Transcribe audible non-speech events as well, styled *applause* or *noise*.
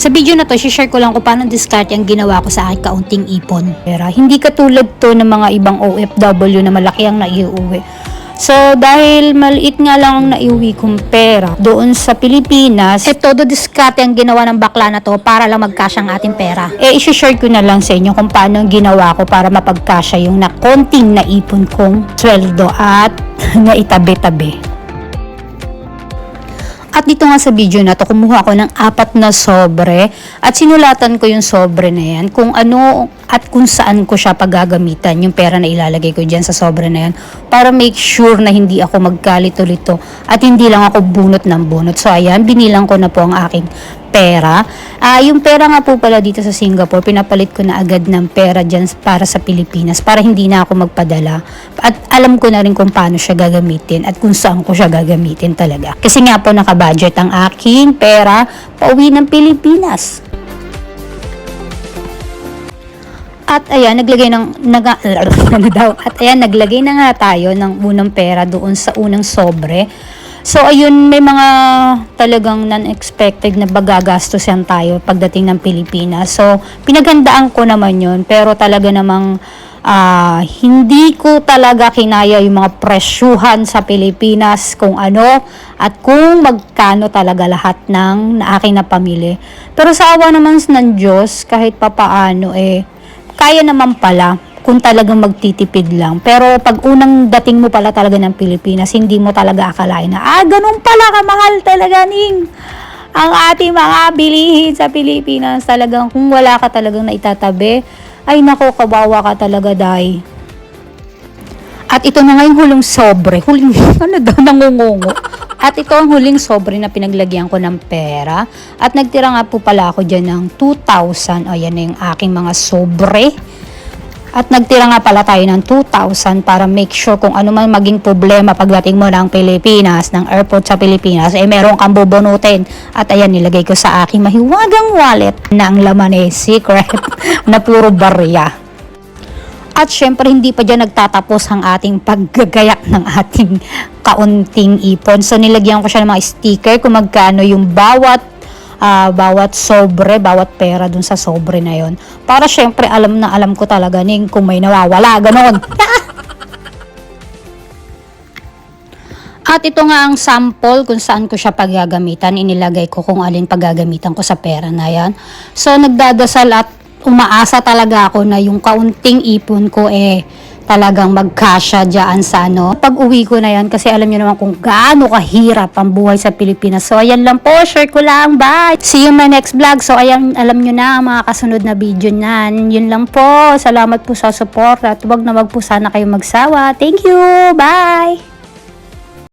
Sa video na to, share ko lang kung paano discard ang ginawa ko sa aking kaunting ipon. Pero hindi katulad to ng mga ibang OFW na malaki ang naiuwi. So, dahil maliit nga lang ang naiuwi kong pera doon sa Pilipinas, eh todo diskarte ang ginawa ng bakla na to para lang magkasya ang ating pera. Eh, isi-share ko na lang sa inyo kung paano ang ginawa ko para mapagkasya yung na konting naipon kong sweldo at *laughs* naitabi-tabi. At dito nga sa video na to, kumuha ako ng apat na sobre at sinulatan ko yung sobre na yan kung ano at kung saan ko siya paggagamitan, yung pera na ilalagay ko dyan sa sobre na yan para make sure na hindi ako magkalito-lito at hindi lang ako bunot ng bunot. So ayan, binilang ko na po ang aking pera. Ah, yung pera nga po pala dito sa Singapore, pinapalit ko na agad ng pera dyan para sa Pilipinas para hindi na ako magpadala. At alam ko na rin kung paano siya gagamitin at kung saan ko siya gagamitin talaga. Kasi nga po nakabudget ang aking pera pauwi ng Pilipinas. At ayan, naglagay ng naga, *laughs* ano daw? At ayan, naglagay na nga tayo ng unang pera doon sa unang sobre. So ayun, may mga talagang non-expected na bagagastos yan tayo pagdating ng Pilipinas. So pinaghandaan ko naman yun, pero talaga namang ah, hindi ko talaga kinaya yung mga presyuhan sa Pilipinas kung ano at kung magkano talaga lahat ng na aking napamili. Pero sa awa naman ng Diyos, kahit papaano eh, kaya naman pala kung talagang magtitipid lang. Pero pag unang dating mo pala talaga ng Pilipinas, hindi mo talaga akalain na, ah, ganun pala kamahal talaga, Ning. Ang ating mga bilihin sa Pilipinas, talagang kung wala ka talagang naitatabi, ay nako, kawawa ka talaga, day. At ito na nga yung huling sobre. Huling, *laughs* ano daw, nangungungo. At ito ang huling sobre na pinaglagyan ko ng pera. At nagtira nga po pala ako dyan ng 2,000. O, yan na yung aking mga sobre. At nagtira nga pala tayo ng 2,000 para make sure kung ano man maging problema pagdating mo ng Pilipinas, ng airport sa Pilipinas, eh meron kang bubunutin. At ayan, nilagay ko sa aking mahiwagang wallet na laman eh secret *laughs* na puro barya. At syempre, hindi pa dyan nagtatapos ang ating paggagayak ng ating kaunting ipon. So, nilagyan ko siya ng mga sticker kung magkano yung bawat ah, bawat sobre, bawat pera dun sa sobre na yon. Para syempre, alam na alam ko talaga ning kung may nawawala, ganon. *laughs* At ito nga ang sample kung saan ko siya paggagamitan. Inilagay ko kung alin paggagamitan ko sa pera na yan. So, nagdadasal at umaasa talaga ako na yung kaunting ipon ko eh talagang magkasya dyan sa ano. Pag uwi ko na yan, kasi alam nyo naman kung gaano kahirap ang buhay sa Pilipinas. So, ayan lang po. Share ko lang. Bye! See you my next vlog. So, ayan, alam nyo na mga kasunod na video nan. Yun lang po. Salamat po sa support at wag na wag po sana kayo magsawa. Thank you! Bye!